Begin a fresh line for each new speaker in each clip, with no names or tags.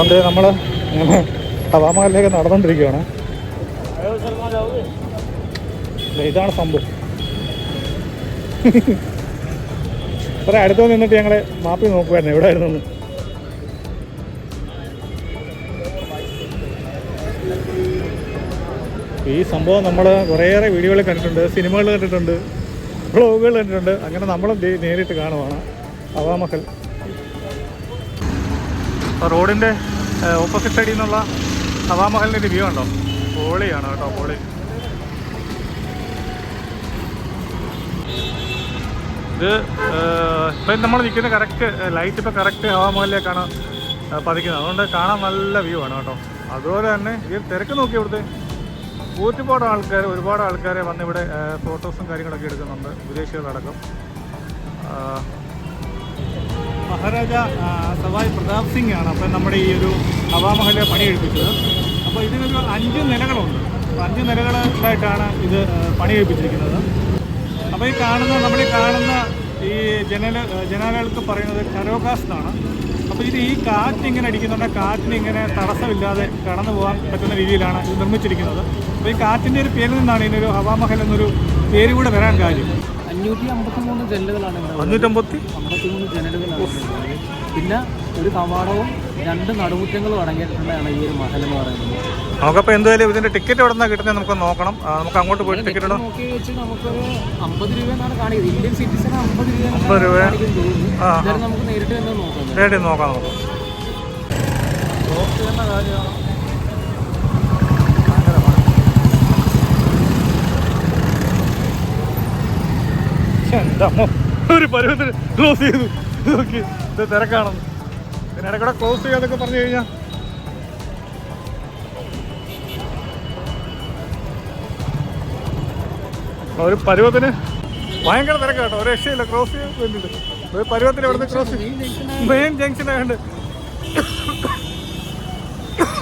അപ്പം ദേ നമ്മൾ ഹവാമഹലിലേക്ക് നടന്നുകൊണ്ടിരിക്കുകയാണ് ഇതാണ് സംഭവം അത്ര അടുത്ത് നിന്നിട്ട് ഞങ്ങൾ മാപ്പി നോക്കുമായിരുന്നു എവിടെ ആയിരുന്നു ഈ സംഭവം നമ്മൾ കുറേയേറെ വീഡിയോകൾ കണ്ടിട്ടുണ്ട് സിനിമകൾ കണ്ടിട്ടുണ്ട് ബ്ലോഗുകൾ കണ്ടിട്ടുണ്ട്. അങ്ങനെ നമ്മളും ദേ നേരിട്ട് കാണുവാണ് അവാമഹൽ റോഡിന്റെ ഓപ്പോസിറ്റ് സൈഡിൽ നിന്നുള്ള ഹവാമഹലിന്റെ വ്യൂ ഉണ്ടോ പോളിയാണ് കേട്ടോ പോളി. ഇത് ഇപ്പം നമ്മൾ നിൽക്കുന്ന കറക്റ്റ് ലൈറ്റ് ഇപ്പോൾ കറക്റ്റ് ഹവാമഹലിലേക്കാണ് പതിക്കുന്നത്. അതുകൊണ്ട് കാണാൻ നല്ല വ്യൂ ആണ് കേട്ടോ. അതുപോലെ തന്നെ ഈ തിരക്ക് നോക്കി ഇവിടുത്തെ ഒരുപാട് ആൾക്കാർ ഒരുപാട് ആൾക്കാരെ വന്ന് ഇവിടെ ഫോട്ടോസും കാര്യങ്ങളൊക്കെ എടുക്കുന്നുണ്ട്. വിദേശികളടക്കം. മഹാരാജ സവായ് പ്രതാപ് സിംഗ് ആണ് അപ്പം നമ്മുടെ ഈ ഒരു ഹവാമഹലെ പണിയെടുപ്പിച്ചത്. അപ്പോൾ ഇതിനൊരു അഞ്ച് നിലകളുണ്ട്. അപ്പോൾ അഞ്ച് നിലകളായിട്ടാണ് ഇത് പണിയെടുപ്പിച്ചിരിക്കുന്നത്. അപ്പോൾ ഈ കാണുന്ന നമ്മൾ കാണുന്ന ഈ ജനൽ ജനാലകൾക്ക് പറയുന്നത് കരോകാസ് അപ്പോൾ ഇത് ഈ കാറ്റ് ഇങ്ങനെ അടിക്കുന്നുണ്ട്. കാറ്റിന് ഇങ്ങനെ തടസ്സമില്ലാതെ കടന്നു പോകാൻ പറ്റുന്ന രീതിയിലാണ് ഇത് നിർമ്മിച്ചിരിക്കുന്നത്. അപ്പോൾ ഈ കാറ്റിന്റെ ഒരു പേരിൽ നിന്നാണ് ഇതിനൊരു ഹവാമഹൽ എന്നൊരു പേര് കൂടെ വരാൻ കാര്യം.
അഞ്ഞൂറ്റി അമ്പത്തിമൂന്ന് ജനലുകളാണ്.
അഞ്ഞൂറ്റമ്പത്തി?
അമ്പത്തി ജനലുകളാണ് പിന്നെ ഒരു കവാടവും രണ്ട് നടുമുറ്റങ്ങളും അടങ്ങിയിട്ടുള്ളതാണ് ഈ ഒരു മഹൽ എന്ന് പറയുന്നത്.
നമുക്കപ്പോൾ എന്തായാലും ഇതിന്റെ ടിക്കറ്റ് എവിടെ നിന്നാണ് കിട്ടുന്നത് നമുക്ക് നോക്കണം. നമുക്ക് അങ്ങോട്ട് പോയിട്ട് ടിക്കറ്റ് ഇടണം
നോക്കി വെച്ച് നമുക്കൊരു അമ്പത് രൂപ എന്നാണ് കാണിക്കുന്നത്. ഇന്ത്യൻ സിറ്റിസൺ അമ്പത് രൂപ
അമ്പത് രൂപ.
നമുക്ക് നേരിട്ട് തന്നെ നോക്കാം.
റെഡി നോക്കാം നമുക്ക് എന്റെ അമ്മ ഒരു പരുവത്തിൽ ക്ലോസ് ചെയ്തു. നോക്കി ഇത് തിരക്കാണെന്ന്. പിന്നെ ഇടയ്ക്കൂടെ ക്ലോസ് ചെയ്യാതൊക്കെ പറഞ്ഞു കഴിഞ്ഞാൽ ഒരു പരുവത്തിന് ഭയങ്കര തിരക്ക് കേട്ടോ. ഒരു രക്ഷയില്ല ക്രോസ് ചെയ്യാൻ വേണ്ടിയിട്ട് ഒരു പരുവത്തിന് ഇവിടുന്ന് ക്രോസ് മെയിൻ ജംഗ്ഷൻ ആയതുകൊണ്ട്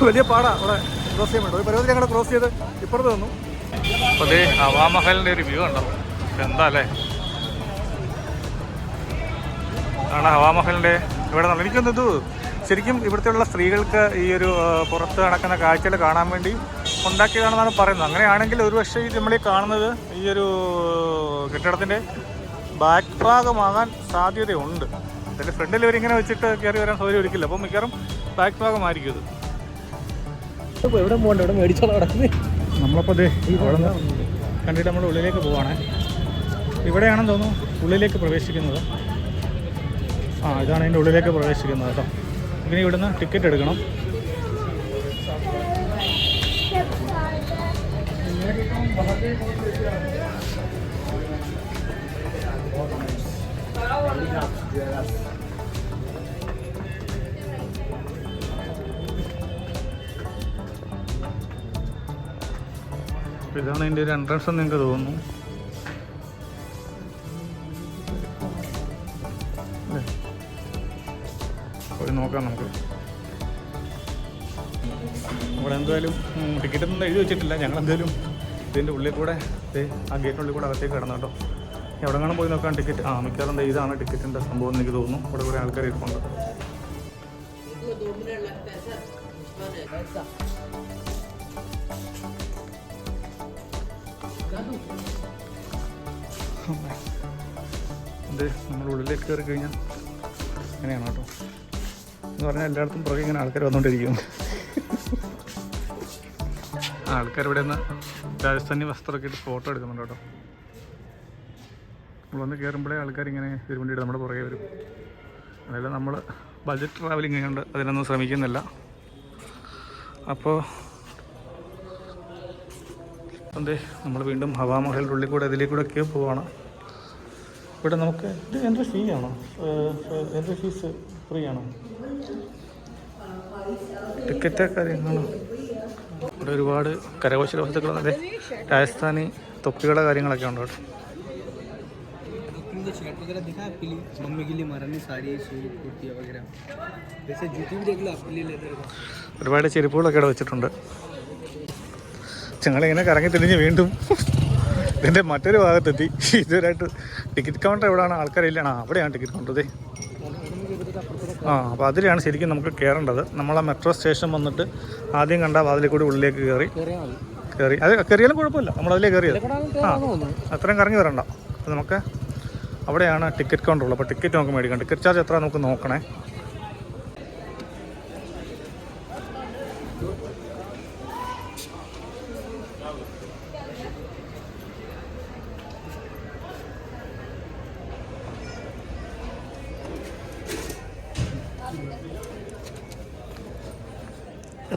വലിയ പാടാ അവിടെ ക്രോസ് ചെയ്യാൻ വേണ്ടി ഒരു പരുവത്തിൽ ഞങ്ങൾ ക്രോസ് ചെയ്ത് ഇപ്പുറത്ത് വന്നു അപ്പോൾ അതേ ഹവാമഹലിന്റെ ഒരു വ്യൂ ഉണ്ടാവും എന്താ അല്ലേ? ആണ് ഹവാമഹലിന്റെ ഇവിടെ നിന്ന് എനിക്കൊന്ന് ഇത് ശരിക്കും ഇവിടുത്തെയുള്ള സ്ത്രീകൾക്ക് ഈ ഒരു പുറത്ത് നടക്കുന്ന കാഴ്ചകൾ കാണാൻ വേണ്ടി ഉണ്ടാക്കിയതാണെന്നാണ് പറയുന്നത്. അങ്ങനെയാണെങ്കിൽ ഒരു പക്ഷേ ഇത് നമ്മൾ ഈ കാണുന്നത് ഈ ഒരു കെട്ടിടത്തിന്റെ ബാക്ക് ഭാഗമാകാൻ സാധ്യതയുണ്ട്. അതിന്റെ ഫ്രണ്ടിൽ ഇവരിങ്ങനെ വെച്ചിട്ട് കയറി വരാൻ സൗകര്യം ഒരുക്കില്ല അപ്പോൾ മിക്കവാറും ബാക്ക് ഭാഗമായിരിക്കും ഇത്.
എവിടെ പോകണ്ട? ഇവിടെ മേടിച്ചോളാം
നമ്മളപ്പോൾ അതെ ഇവിടെ കണ്ടിട്ട് നമ്മുടെ ഉള്ളിലേക്ക് പോവാണേ. ഇവിടെയാണെന്ന് തോന്നുന്നു ഉള്ളിലേക്ക് പ്രവേശിക്കുന്നത്. ആ ഇതാണ് അതിന്റെ ഉള്ളിലേക്ക് പ്രവേശിക്കുന്നത് കേട്ടോ. ഇങ്ങനെ ഇവിടുന്ന് ടിക്കറ്റ് എടുക്കണം. ഇതാണ് അതിന്റെ ഒരു എൻട്രൻസ് എന്ന് നിങ്ങൾക്ക് തോന്നുന്നു. പോയി നോക്കാം നമുക്ക്. ഇവിടെ എന്തായാലും ടിക്കറ്റ് ഒന്നും എഴുതി വെച്ചിട്ടില്ല. ഞങ്ങൾ എന്തായാലും ഇതിന്റെ ഉള്ളിൽ കൂടെ ആ ആ ഗേറ്റിനുള്ളിൽ കൂടെ അകത്തേക്ക് കിടന്നു കേട്ടോ. എവിടെങ്ങാനും പോയി നോക്കാൻ ടിക്കറ്റ് ആ മിക്കവാറും എന്താ ഇതാണ് ടിക്കറ്റിന്റെ സംഭവം എന്ന് എനിക്ക് തോന്നുന്നു. ഇവിടെ കുറേ ആൾക്കാർ ഇരിപ്പുണ്ട്. ഇത് നമ്മൾ ഉള്ളിലേക്ക് കയറി കഴിഞ്ഞാൽ അങ്ങനെയാണ് കേട്ടോ. എന്ന് പറഞ്ഞാൽ എല്ലായിടത്തും പുറകെ ഇങ്ങനെ ആൾക്കാർ വന്നുകൊണ്ടിരിക്കും ആൾക്കാർ ഇവിടെ നിന്ന് രാജസ്ഥാനി വസ്ത്രമൊക്കെ ഇട്ട് ഫോട്ടോ എടുക്കുന്നുണ്ട് കേട്ടോ. നമ്മൾ വന്ന് കയറുമ്പോഴേ ആൾക്കാർ ഇങ്ങനെ തിരുവണ്ടിയിട്ട് നമ്മുടെ പുറകെ വരും. അതായത് നമ്മൾ ബജറ്റ് ട്രാവലിംഗ് ആയതുകൊണ്ട് അതിനൊന്നും ശ്രമിക്കുന്നില്ല. അപ്പോൾ അതെ നമ്മൾ വീണ്ടും ഹവാമഹലിന്റെ ഉള്ളിൽ കൂടെ ഇതിലേ ഒക്കെ പോവാണ്. ഇവിടെ നമുക്ക് ഇത് എന്റെ ഫീ ആണോ? എന്റെ ഫീസ് ഫ്രീ ആണോ? ടിക്കറ്റ് കാര്യങ്ങളാണോ ഇവിടെ ഒരുപാട് കരകൗശല വസ്തുക്കൾ അതെ രാജസ്ഥാനി തൊപ്പികളുടെ കാര്യങ്ങളൊക്കെ ഉണ്ട് കേട്ടോ
तुमको शर्ट वगैरह दिखा आपके लिए मम्मी के लिए मरानी साड़ी सूट कुर्तियाँ वगैरह जैसे जूती भी देख लो आपके लिए लेदर का
ഒരുപാട് ചെരുപ്പുകളൊക്കെ ഇവിടെ വെച്ചിട്ടുണ്ട് ഞങ്ങളിങ്ങനെ കറങ്ങി തിരിഞ്ഞ് വീണ്ടും ഇതിൻ്റെ മറ്റൊരു ഭാഗത്തെത്തി ഇതുവരായിട്ട് ടിക്കറ്റ് കൗണ്ടർ എവിടെയാണ് ആൾക്കാരില്ലാണ് ആ അവിടെയാണ് ടിക്കറ്റ് കൗണ്ടർ അതെ ആ അപ്പോൾ അതിലാണ് ശരിക്കും നമുക്ക് കയറേണ്ടത് നമ്മളെ മെട്രോ സ്റ്റേഷൻ വന്നിട്ട് ആദ്യം കണ്ട വാതിലിൽ കൂടി ഉള്ളിലേക്ക് കയറി കയറി അത് കയറിയാലും കുഴപ്പമില്ല. നമ്മൾ അതിലേ കയറിയത്
ആ
അത്രയും കറങ്ങി വരണ്ട. അപ്പോൾ നമുക്ക് അവിടെയാണ് ടിക്കറ്റ് കൗണ്ടർ ഉള്ളത്. അപ്പോൾ ടിക്കറ്റ് നമുക്ക് മേടിക്കാം ടിക്കറ്റ് ചാർജ് എത്ര നമുക്ക് നോക്കണേ.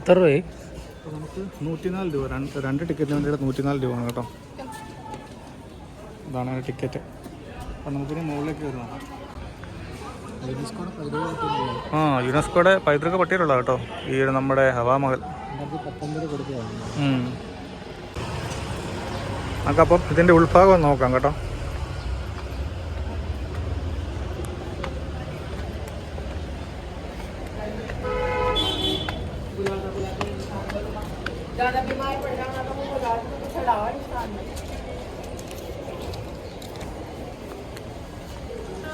എത്ര രൂപയായി?
നമുക്ക് നൂറ്റിനാല് രൂപ രണ്ട് രണ്ട് ടിക്കറ്റിന് വേണ്ടിയിട്ട് നൂറ്റിനാല് രൂപയാണ് കേട്ടോ. ഇതാണ് ടിക്കറ്റ്. അപ്പം നമുക്കിനി മുകളിലേക്ക് വരുന്നതാണ് ആ യുനെസ്കോയുടെ പൈതൃക പട്ടിയിലുള്ള കേട്ടോ ഈ നമ്മുടെ ഹവാമഹൽ. നമുക്കപ്പം ഇതിന്റെ ഉൾഭാഗം നോക്കാം കേട്ടോ.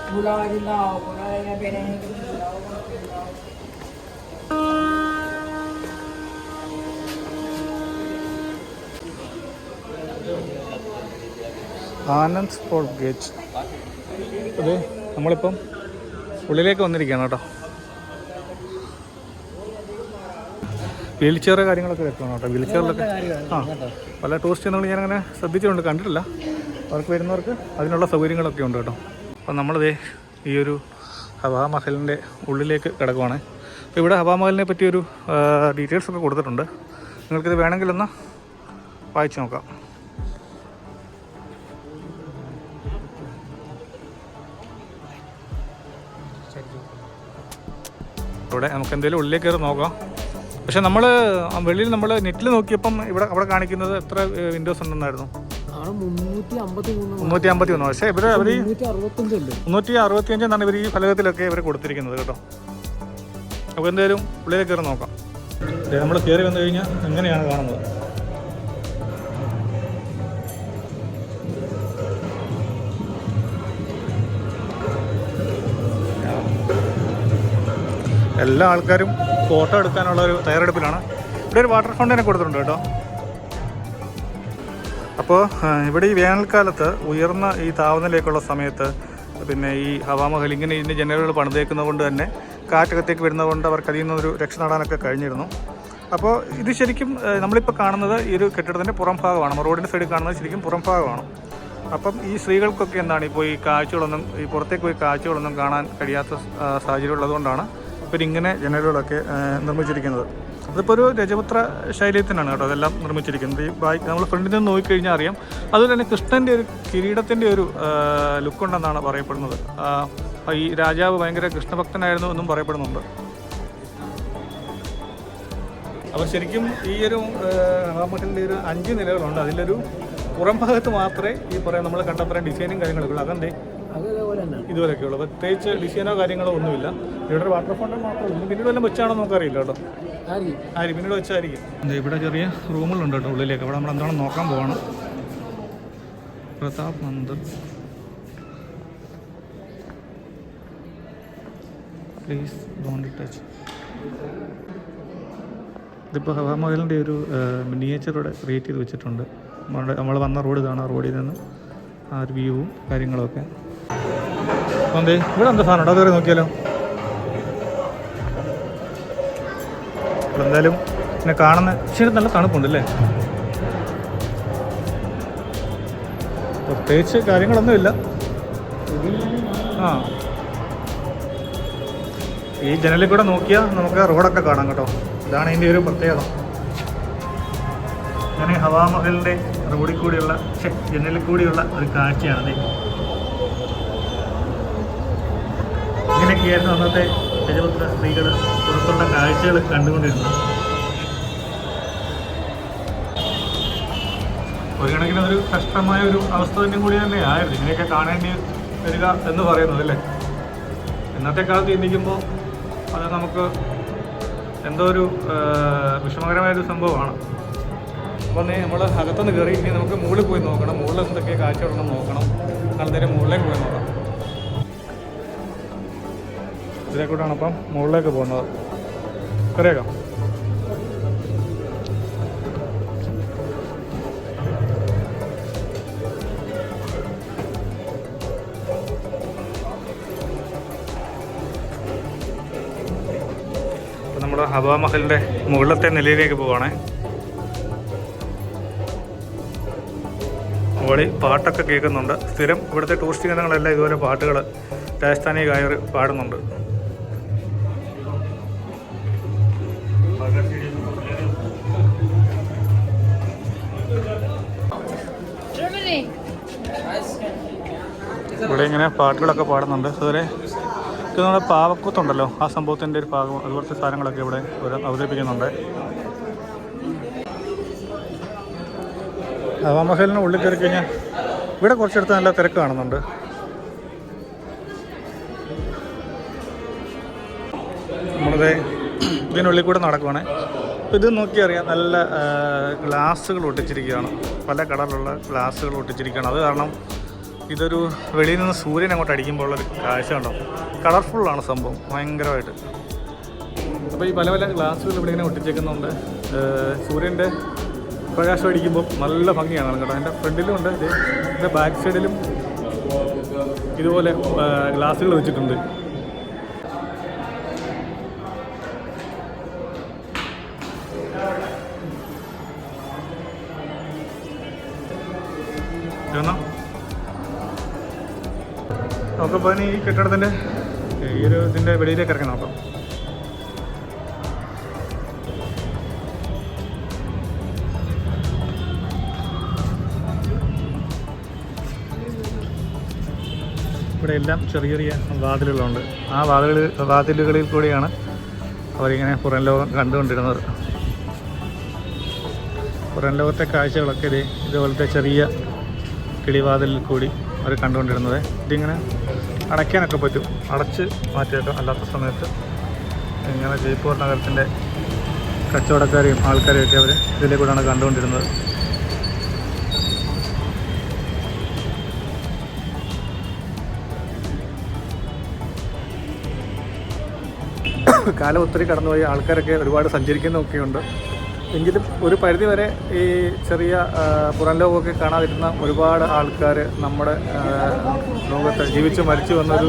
बुलावा जिलाओ बुलावा बेरे बुलाओ
ആനന്ദ് സ്പോർട്ട് ഗേറ്റ് അത് നമ്മളിപ്പം ഉള്ളിലേക്ക് വന്നിരിക്കുകയാണ് കേട്ടോ വീൽ ചെയർ കാര്യങ്ങളൊക്കെ വെക്കണം കേട്ടോ വീൽ ചെയറിലൊക്കെ ആ പല ടൂറിസ്റ്റ് നമ്മൾ ഞാനങ്ങനെ ശ്രദ്ധിച്ചിട്ടുണ്ട് കണ്ടിട്ടില്ല അവർക്ക് വരുന്നവർക്ക് അതിനുള്ള സൗകര്യങ്ങളൊക്കെ ഉണ്ട് കേട്ടോ അപ്പം നമ്മളിതേ ഈ ഒരു ഹവാമഹലിന്റെ ഉള്ളിലേക്ക് കിടക്കുവാണ്. അപ്പോൾ ഇവിടെ ഹവാമഹലിനെ പറ്റിയൊരു ഡീറ്റെയിൽസ് ഒക്കെ കൊടുത്തിട്ടുണ്ട്. നിങ്ങൾക്കിത് വേണമെങ്കിലൊന്ന് വായിച്ചു നോക്കാം. ഇവിടെ നമുക്ക് എന്തെങ്കിലും ഉള്ളിലേക്ക് കയറി നോക്കാം. പക്ഷെ നമ്മൾ വെളിയിൽ നമ്മൾ നെറ്റിൽ നോക്കിയപ്പം ഇവിടെ അവിടെ കാണിക്കുന്നത് എത്ര വിൻഡോസ് ഉണ്ടെന്നായിരുന്നു.
മുന്നൂറ്റി അമ്പത്തി
ഒന്ന് പക്ഷേ ഇവർ അവർ ഈ
മുന്നൂറ്റി
അറുപത്തി അഞ്ചെന്നാണ് ഇവർ ഈ ഫലകത്തിലൊക്കെ ഇവർ കൊടുത്തിരിക്കുന്നത് കേട്ടോ. അപ്പോൾ എന്തായാലും ഉള്ളിലേക്ക് കയറി നോക്കാം. നമ്മൾ കയറി വന്നു കഴിഞ്ഞാൽ എങ്ങനെയാണ് കാണുന്നത്? എല്ലാ ആൾക്കാരും ഫോട്ടോ എടുക്കാനുള്ള ഒരു തയ്യാറെടുപ്പിലാണ്. ഇവിടെ ഒരു വാട്ടർ ഫൗണ്ടനെ കൊടുത്തിട്ടുണ്ട് കേട്ടോ. അപ്പോൾ ഇവിടെ ഈ വേനൽക്കാലത്ത് ഉയർന്ന ഈ താപനിലയൊക്കെയുള്ള സമയത്ത് പിന്നെ ഈ ഹവാമഹൽ ഇങ്ങനെ ഇതിന്റെ ജനലുകൾ പണിതേക്കുന്നത് കൊണ്ട് തന്നെ കാറ്റകത്തേക്ക് വരുന്നത് കൊണ്ട് അവർക്ക് അതിൽ നിന്നൊരു രക്ഷ നേടാനൊക്കെ കഴിഞ്ഞിരുന്നു. അപ്പോൾ ഇത് ശരിക്കും നമ്മളിപ്പോൾ കാണുന്നത് ഈ ഒരു കെട്ടിടത്തിന്റെ പുറം ഭാഗമാണ്. റോഡിന്റെ സൈഡിൽ കാണുന്നത് ശരിക്കും പുറം ഭാഗമാണ്. അപ്പം ഈ സ്ത്രീകൾക്കൊക്കെ എന്താണ് ഇപ്പോൾ ഈ കാഴ്ചകളൊന്നും ഈ പുറത്തേക്ക് പോയി കാഴ്ചകളൊന്നും കാണാൻ കഴിയാത്ത സാഹചര്യം ഉള്ളതുകൊണ്ടാണ് ഇവരിങ്ങനെ ജനലുകളൊക്കെ നിർമ്മിച്ചിരിക്കുന്നത്. അതിപ്പോൾ ഒരു രജപുത്ര ശൈലിയത്തിനാണ് കേട്ടോ അതെല്ലാം നിർമ്മിച്ചിരിക്കുന്നത്. ഈ ബാക്ക് നമ്മൾ ഫ്രണ്ടിൽ നിന്ന് നോക്കിക്കഴിഞ്ഞാൽ അറിയാം. അതുപോലെ തന്നെ കൃഷ്ണന്റെ ഒരു കിരീടത്തിന്റെ ഒരു ലുക്കുണ്ടെന്നാണ് പറയപ്പെടുന്നത്. ഈ രാജാവ് ഭയങ്കര കൃഷ്ണഭക്തനായിരുന്നു എന്നും പറയപ്പെടുന്നുണ്ട്. അപ്പോൾ ശരിക്കും ഈ ഒരു ഹവാമഹലിന്റെ ഒരു അഞ്ച് നിലകളുണ്ട്. അതിലൊരു പുറം ഭാഗത്ത് മാത്രമേ ഈ പറയാം നമ്മൾ കണ്ടപ്പറ ഡിസൈനും കാര്യങ്ങളൊക്കെ ഉള്ളൂ. അതെന്തേ? ഇതുവരെയൊക്കെ ഉള്ളൂ. പ്രത്യേകിച്ച് ഡിസൈനോ കാര്യങ്ങളോ ഒന്നുമില്ല. ഇവിടെ ഒരു വാട്ടർ ഫൗണ്ടൻ മാത്രമേ ഉള്ളൂ. പിന്നീട് വല്ലതും വെച്ചാണോ നമുക്കറിയില്ല കേട്ടോ.
ആരി
ആര് പിന്നീട് വെച്ചായിരിക്കും. ഇവിടെ ചെറിയ റൂമുകളുണ്ട് കേട്ടോ ഉള്ളിലേക്ക്. അവിടെ നമ്മൾ എന്താണെന്ന് നോക്കാൻ പോവാണ്. Pratap Mandir please don't touch ഇതിപ്പോൾ ഹവാമഹലിന്റെ ഒരു മിനിയേച്ചറോടെ ഇവിടെ ക്രിയേറ്റ് ചെയ്ത് വെച്ചിട്ടുണ്ട്. നമ്മൾ വന്ന റോഡ് ഇതാണ്. ആ റോഡിൽ നിന്ന് ആ ഒരു വ്യൂവും കാര്യങ്ങളൊക്കെ. എന്തേ ഇവിടെ എന്താ സാധനം ഉണ്ടോ നോക്കിയാലോ? എന്തായാലും പിന്നെ കാണുന്ന ശരി നല്ല തണുപ്പുണ്ട് അല്ലേ പ്രത്യേകിച്ച് കാര്യങ്ങളൊന്നുമില്ല ആ. ഈ ജനലിൽ കൂടെ നോക്കിയാൽ നമുക്ക് റോഡൊക്കെ കാണാം കേട്ടോ. ഇതാണ് ഇതിന്റെ ഒരു പ്രത്യേകത. അങ്ങനെ ഹവാമഹലിന്റെ റോഡിൽ കൂടിയുള്ള ജനലിൽ കൂടിയുള്ള ഒരു കാഴ്ചയാണ് ഇങ്ങനെയൊക്കെയായിരുന്നു അന്നത്തെ രജപുത്ര സ്ത്രീകൾ പുറത്തുള്ള കാഴ്ചകൾ കണ്ടുകൊണ്ടിരുന്നത്. ഒരു കണക്കിന് അതൊരു കഷ്ടമായ ഒരു അവസ്ഥ തന്നെ കൂടി തന്നെ ആയിരുന്നു. ഇങ്ങനെയൊക്കെ കാണേണ്ടി വരിക എന്ന് പറയുന്നത് അല്ലേ? ഇന്നത്തെ കാലത്ത് ചിന്തിക്കുമ്പോൾ അത് നമുക്ക് എന്തോ ഒരു വിഷമകരമായൊരു സംഭവമാണ്. അപ്പോൾ നമ്മൾ അകത്തുനിന്ന് കയറി ഇനി നമുക്ക് മുകളിൽ പോയി നോക്കണം. മുകളിൽ എന്തൊക്കെ കാഴ്ചകളുണ്ടെന്ന് നോക്കണം. നാളെ മുകളിലേക്ക് പോയി നോക്കാം. ഇതിലെ കൂടെയാണ് അപ്പം മുകളിലേക്ക് പോകുന്നത്. കറിയേക്കാം. മഹലിന്റെ മുകളിലത്തെ നിലയിലേക്ക് പോവാണേ. മുകളിൽ പാട്ടൊക്കെ കേൾക്കുന്നുണ്ട്. സ്ഥിരം ഇവിടുത്തെ ടൂറിസ്റ്റ് കേന്ദ്രങ്ങളെല്ലാം ഇതുപോലെ പാട്ടുകൾ രാജസ്ഥാനി ഗായകർ പാടുന്നുണ്ട്. ഇവിടെ ഇങ്ങനെ പാട്ടുകളൊക്കെ പാടുന്നുണ്ട്. അതുപോലെ ഇത് നമ്മുടെ പാവക്കൂത്തുണ്ടല്ലോ. ആ സംഭവത്തിന്റെ ഒരു ഭാഗം അതുപോലത്തെ സാധനങ്ങളൊക്കെ ഇവിടെ അവതരിപ്പിക്കുന്നുണ്ട്. ഹവാമഹലിന് ഉള്ളിൽ കയറി കഴിഞ്ഞാൽ ഇവിടെ കുറച്ചെടുത്ത് നല്ല തിരക്ക് കാണുന്നുണ്ട്. നമ്മളുടെ ഇതിനുള്ളിൽ കൂടെ നടക്കുവാണേ. ഇത് നോക്കി അറിയാം നല്ല ഗ്ലാസ്സുകൾ ഒട്ടിച്ചിരിക്കുകയാണ്. പല കളറിലുള്ള ഗ്ലാസ്സുകൾ ഒട്ടിച്ചിരിക്കുകയാണ്. അത് കാരണം ഇതൊരു വെളിയിൽ നിന്ന് സൂര്യൻ അങ്ങോട്ട് അടിക്കുമ്പോൾ ഉള്ളൊരു കാഴ്ച ഉണ്ടോ കളർഫുള്ളാണ് സംഭവം ഭയങ്കരമായിട്ട്. അപ്പോൾ ഈ പല പല ഗ്ലാസ്സുകൾ ഇവിടെ ഇങ്ങനെ ഒട്ടിച്ചേക്കുന്നുണ്ട് സൂര്യന്റെ പ്രകാശം അടിക്കുമ്പോൾ നല്ല ഭംഗിയാണ് കേട്ടോ. എന്റെ ഫ്രണ്ടിലും ഉണ്ട് ഇതിന്റെ ബാക്ക് സൈഡിലും ഇതുപോലെ ഗ്ലാസ്സുകൾ വെച്ചിട്ടുണ്ട്. നമുക്കിപ്പോൾ ഇനി ഈ കെട്ടിടത്തിന്റെ ഈ ഒരു ഇതിന്റെ വെളിയിലേക്ക് ഇറങ്ങി നോക്കാം. ഇവിടെ എല്ലാം ചെറിയ ചെറിയ വാതിലുകളുണ്ട്. ആ വാതിലുകൾ വാതിലുകളിൽ കൂടിയാണ് അവരിങ്ങനെ പുറം ലോകം കണ്ടുകൊണ്ടിരുന്നത്. പുറം ലോകത്തെ കാഴ്ചകളൊക്കെ ഇതേ ഇതുപോലത്തെ ചെറിയ കിളിവാതിലിൽ കൂടി അവർ കണ്ടുകൊണ്ടിരുന്നത്. ഇതിങ്ങനെ അടയ്ക്കാനൊക്കെ പറ്റും. അടച്ച് മാറ്റിയേക്കാം അല്ലാത്ത സമയത്ത് ഇങ്ങനെ ജയ്പൂർ നഗരത്തിന്റെ കച്ചവടക്കാരെയും ആൾക്കാരെയൊക്കെ അവർ ഇതിലെ കൂടെയാണ് കണ്ടുകൊണ്ടിരുന്നത്. കാലം ഒത്തിരി കടന്നുപോയി. ആൾക്കാരൊക്കെ ഒരുപാട് സഞ്ചരിക്കുന്നൊക്കെ ഉണ്ട് എങ്കിലും ഒരു പരിധിവരെ ഈ ചെറിയ പുറം ലോകമൊക്കെ കാണാതിരുന്ന ഒരുപാട് ആൾക്കാർ നമ്മുടെ ലോകത്ത് ജീവിച്ച് മരിച്ചു വന്നൊരു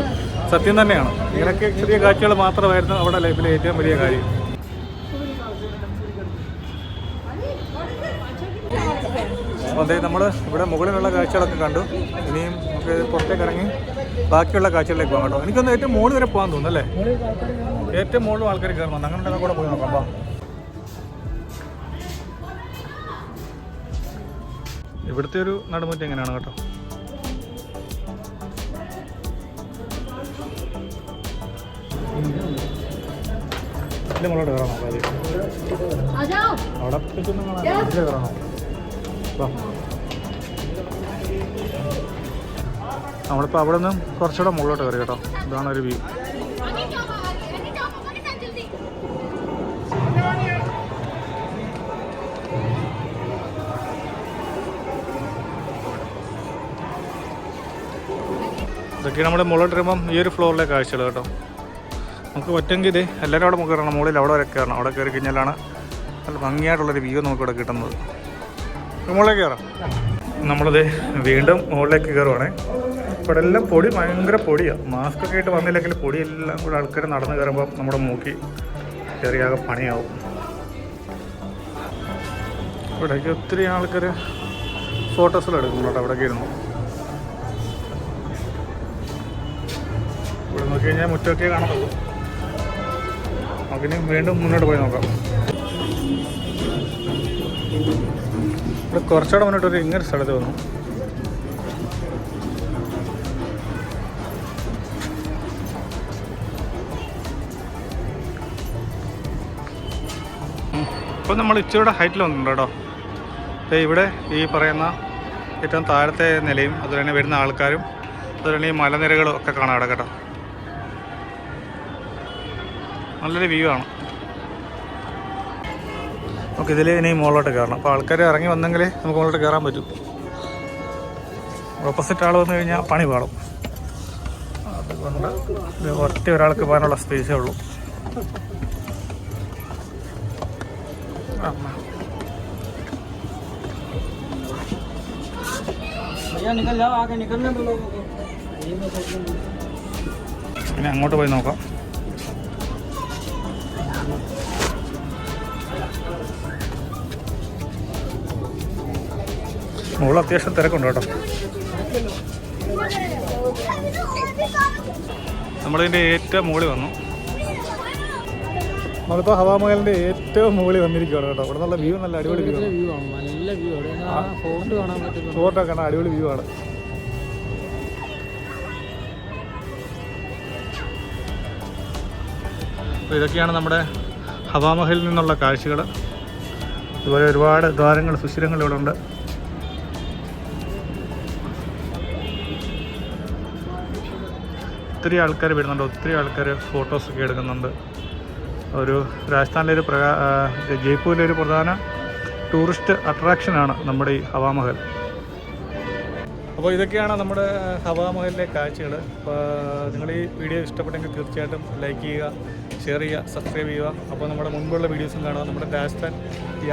സത്യം തന്നെയാണ്. ഇങ്ങനെയൊക്കെ ചെറിയ കാഴ്ചകൾ മാത്രമായിരുന്നു അവിടെ ലൈഫിലെ ഏറ്റവും വലിയ കാര്യം. അതെ നമ്മൾ ഇവിടെ മുകളിലുള്ള കാഴ്ചകളൊക്കെ കണ്ടു. ഇനിയും നമുക്ക് പുറത്തേക്ക് ഇറങ്ങി ബാക്കിയുള്ള കാഴ്ചകളിലേക്ക് പോകാം കേട്ടോ. എനിക്കൊന്ന് ഏറ്റവും മുകളിൽ വരെ പോകാൻ തോന്നുന്നു അല്ലേ? ഏറ്റവും മുകളിലും ആൾക്കാർ കയറുന്നുണ്ട് അങ്ങനെ കൂടെ പോയി നോക്കാം. ഇവിടുത്തെ ഒരു നടുമുറ്റം എങ്ങനെയാണ് കേട്ടോ?
ഇതിൽ കയറണോ
അവിടെ ഇതിൽ കയറണോ നമ്മളിപ്പോൾ അവിടെ നിന്ന് കുറച്ചുകൂടെ മുകളിലോട്ട് കയറി കേട്ടോ. ഇതാണ് ഒരു വ്യൂ. ഇതൊക്കെ നമ്മൾ മുകളിൽ വരുമ്പം ഈ ഒരു ഫ്ലോറിലെ കാഴ്ചകൾ കേട്ടോ. നമുക്ക് പറ്റുമെങ്കിൽ ഇത് എല്ലാവരും അവിടെ നമുക്ക് കയറണം. മുകളിൽ അവിടെ വരെ കയറണം. അവിടെ കയറി കഴിഞ്ഞാലാണ് നല്ല ഭംഗിയായിട്ടുള്ളൊരു വ്യൂ നമുക്ക് ഇവിടെ കിട്ടുന്നത്. മുകളിലേക്ക് കയറാം. നമ്മളത് വീണ്ടും മുകളിലേക്ക് കയറുവാണേ. ഇവിടെ എല്ലാം പൊടി ഭയങ്കര പൊടിയാണ് മാസ്ക് ഒക്കെ ആയിട്ട് വന്നില്ലെങ്കിൽ പൊടിയെല്ലാം കൂടെ ആൾക്കാർ നടന്ന് കയറുമ്പോൾ നമ്മുടെ മൂക്കി ചെറിയാകെ പണിയാവും. ഇവിടേക്ക് ഒത്തിരി ആൾക്കാർ ഫോട്ടോസിൽ എടുക്കുന്നുണ്ട്. അവിടേക്ക് ഇരുന്നു. നോക്കി കഴിഞ്ഞാൽ മുറ്റൊക്കെ കാണത്തുള്ളൂ നമുക്കിനി വീണ്ടും മുന്നോട്ട് പോയി നോക്കാം. ഇവിടെ കുറച്ചുകൂടെ മുന്നോട്ട് ഒരു ഇങ്ങനെ സ്ഥലത്ത് വന്നു. ഇപ്പോൾ നമ്മൾ ഇച്ചിരിയുടെ ഹൈറ്റിൽ വന്നിട്ടുണ്ട് കേട്ടോ. ഇവിടെ ഈ പറയുന്ന ഏറ്റവും താഴത്തെ നിലയും അതുപോലെ തന്നെ വരുന്ന ആൾക്കാരും അതുപോലെ തന്നെ ഈ മലനിരകളും ഒക്കെ കാണാം അവിടെ കേട്ടോ. നല്ലൊരു വ്യൂ ആണ്. നമുക്ക് ഇതിൽ ഇനി മുകളിലോട്ട് കയറണം അപ്പോൾ ആൾക്കാർ ഇറങ്ങി വന്നെങ്കിൽ നമുക്ക് മുകളിലോട്ട് കയറാൻ പറ്റും. ഓപ്പോസിറ്റ് ആൾ വന്നു കഴിഞ്ഞാൽ പണി പാടും അതുകൊണ്ട് ഒറ്റ ഒരാൾക്ക് പോകാനുള്ള സ്പേസേ ഉള്ളൂ. പിന്നെ അങ്ങോട്ട് പോയി നോക്കാം. മുകളിൽ അത്യാവശ്യം തിരക്കുണ്ട് കേട്ടോ. നമ്മളിതിന്റെ ഏറ്റവും മുകളിൽ വന്നു. നമ്മളിപ്പോൾ ഹവാമഹലിന്റെ ഏറ്റവും മുകളിൽ വന്നിരിക്കുകയാണ് കേട്ടോ. ഇവിടെ നല്ല വ്യൂ നല്ല അടിപൊളി വ്യൂ ആണ്.
നല്ല വ്യൂ അവിടെ ഫോണ്ട് കാണാൻ പറ്റുന്നു
ഫോട്ടോ കാണാൻ അടിപൊളി വ്യൂ ആണ്. അപ്പോൾ ഇതൊക്കെയാണ് നമ്മുടെ ഹവാമഹലിൽ നിന്നുള്ള കാഴ്ചകൾ ഇതുപോലെ ഒരുപാട് ദ്വാരങ്ങൾ സുഷിരങ്ങൾ ഇവിടെ ഉണ്ട് ഒത്തിരി ആൾക്കാർ വരുന്നുണ്ട് ഒത്തിരി ആൾക്കാർ ഫോട്ടോസൊക്കെ എടുക്കുന്നുണ്ട്. ഒരു രാജസ്ഥാനിലെ ഒരു പ്രകാ ജയ്പൂരിലെ ഒരു പ്രധാന ടൂറിസ്റ്റ് അട്രാക്ഷനാണ് നമ്മുടെ ഈ ഹവാമഹൽ അപ്പോൾ ഇതൊക്കെയാണ് നമ്മുടെ ഹവാമഹലിലെ കാഴ്ചകൾ അപ്പോൾ നിങ്ങൾ ഈ വീഡിയോ ഇഷ്ടപ്പെട്ടെങ്കിൽ തീർച്ചയായിട്ടും ലൈക്ക് ചെയ്യുക ഷെയർ ചെയ്യുക സബ്സ്ക്രൈബ് ചെയ്യുക. അപ്പോൾ നമ്മുടെ മുൻപുള്ള വീഡിയോസും കാണുക. നമ്മുടെ രാജസ്ഥാൻ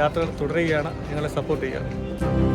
യാത്രകൾ തുടരുകയാണ്. നിങ്ങളെ സപ്പോർട്ട് ചെയ്യുക.